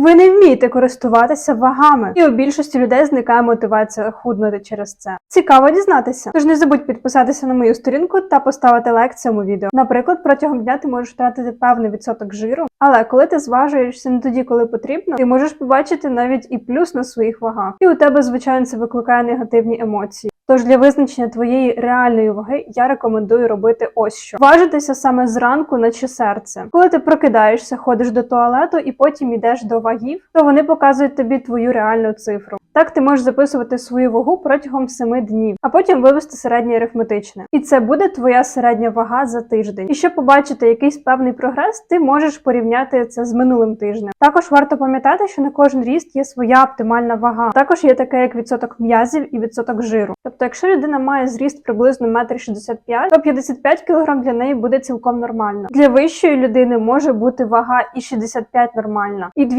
Ви не вмієте користуватися вагами, і у більшості людей зникає мотивація худнути через це. Цікаво дізнатися. Тож не забудь підписатися на мою сторінку та поставити лайк цьому відео. Наприклад, протягом дня ти можеш втратити певний відсоток жиру, але коли ти зважуєшся не тоді, коли потрібно, ти можеш побачити навіть і плюс на своїх вагах. І у тебе, звичайно, це викликає негативні емоції. Тож для визначення твоєї реальної ваги я рекомендую робити ось що: важитися саме зранку, наче серце. Коли ти прокидаєшся, ходиш до туалету і потім йдеш до вагів, то вони показують тобі твою реальну цифру. Так ти можеш записувати свою вагу протягом 7 днів, а потім вивести середнє арифметичне. І це буде твоя середня вага за тиждень. І щоб побачити якийсь певний прогрес, ти можеш порівняти це з минулим тижнем. Також варто пам'ятати, що на кожен ріст є своя оптимальна вага. Також є таке, як відсоток м'язів і відсоток жиру. Тобто, якщо людина має зріст приблизно 1,65 м, то 55 кг для неї буде цілком нормально. Для вищої людини може бути вага і 65 нормальна, і